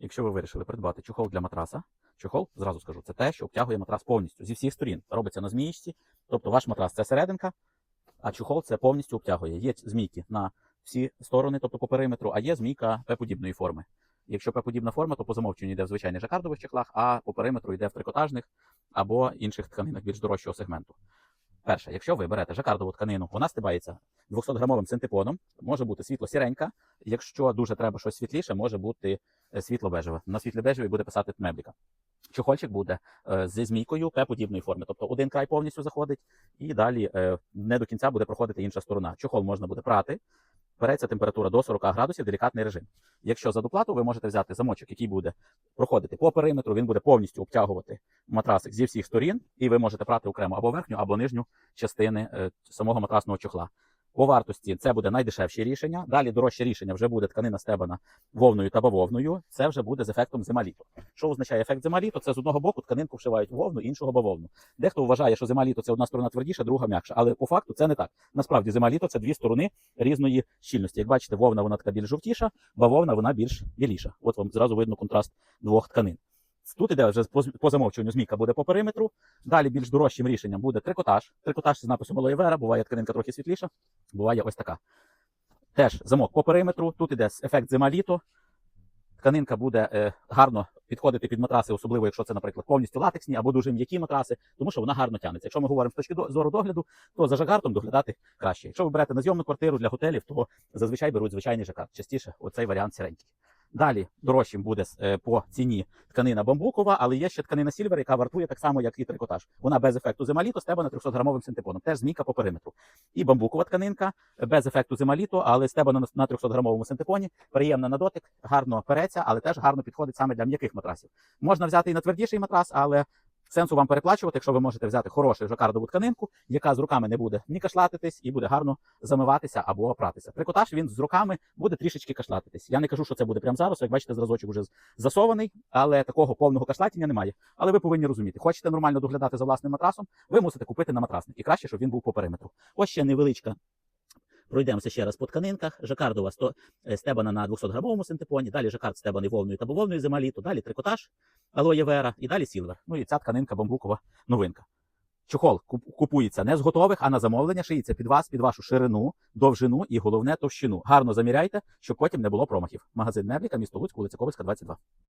Якщо ви вирішили придбати чохол для матраса, чохол, зразу скажу, це те, що обтягує матрас повністю зі всіх сторін. Робиться на зміїчці. Тобто ваш матрас це серединка, а чохол це повністю обтягує. Є змійки на всі сторони, тобто по периметру, а є змійка П-подібної форми. Якщо П-подібна форма, то по замовченню йде в звичайних жакардових чехлах, а по периметру йде в трикотажних або інших тканинах більш дорожчого сегменту. Перше, якщо ви берете жакардову тканину, вона стибається 200-грамовим синтепоном, може бути світло-сіренька. Якщо дуже треба щось світліше, може бути е, світло-бежеве. На світло-бежевій буде писати мебліка. Чохольчик буде е, зі змійкою П-подібної форми. Тобто один край повністю заходить, і далі е, не до кінця буде проходити інша сторона. Чохол можна буде прати. Береться температура до 40 градусів, делікатний режим. Якщо за доплату, ви можете взяти замочок, який буде проходити по периметру, він буде повністю обтягувати матрасик зі всіх сторін, і ви можете прати окремо або верхню, або нижню частини е, самого матрасного чохла. По вартості це буде найдешевші рішення. Далі дорожче рішення вже буде тканина стебана вовною та бавовною. Це вже буде з ефектом зима-літо. Що означає ефект зима-літо? Це з одного боку тканинку вшивають вовну, іншого бавовну. Дехто вважає, що зима-літо це одна сторона твердіша, друга м'якша. Але по факту це не так. Насправді зима-літо це дві сторони різної щільності. Як бачите, вовна вона така більш жовтіша, бавовна вона більш біліша. От вам зразу видно контраст двох тканин. Тут іде вже по, замовчуванню змійка буде по периметру. Далі більш дорожчим рішенням буде трикотаж. Трикотаж з написом Vera, буває тканинка трохи світліша, буває ось така. Теж замок по периметру. Тут іде ефект зима-літо. Тканинка буде е, гарно підходити під матраси, особливо якщо це, наприклад, повністю латексні або дуже м'які матраси, тому що вона гарно тягнеться. Якщо ми говоримо з точки зору догляду, то за жакартом доглядати краще. Якщо ви берете на зйомну квартиру для готелів, то зазвичай беруть звичайний жакард. Частіше оцей варіант сіренький. Далі дорожчим буде е, по ціні тканина бамбукова, але є ще тканина сільвер, яка вартує так само, як і трикотаж. Вона без ефекту зималіто, стебана 300 грамовим синтепоном. Теж змійка по периметру. І бамбукова тканинка без ефекту зималіто, але стебана на 300 грамовому синтепоні. Приємна на дотик, гарно переться, але теж гарно підходить саме для м'яких матрасів. Можна взяти і на твердіший матрас, але сенсу вам переплачувати, якщо ви можете взяти хорошу жакардову тканинку, яка з руками не буде ні кашлатитись і буде гарно замиватися або опратися. Трикотаж він з руками буде трішечки кашлатитись. Я не кажу, що це буде прямо зараз. Як бачите, зразочок вже засований, але такого повного кашлатіння немає. Але ви повинні розуміти, хочете нормально доглядати за власним матрасом, ви мусите купити на матрасник. І краще, щоб він був по периметру. Ось ще невеличка. Пройдемося ще раз по тканинках. Жакардова 100, е, стебана на 200-грамовому синтепоні, далі жакард стебаний вовною та бавовною зималіто, далі трикотаж, алоє вера і далі сілвер. Ну і ця тканинка бамбукова новинка. Чохол купується не з готових, а на замовлення шиється під вас, під вашу ширину, довжину і головне товщину. Гарно заміряйте, щоб потім не було промахів. Магазин Мебліка, місто Луцьк, вулиця Ковальська, 22.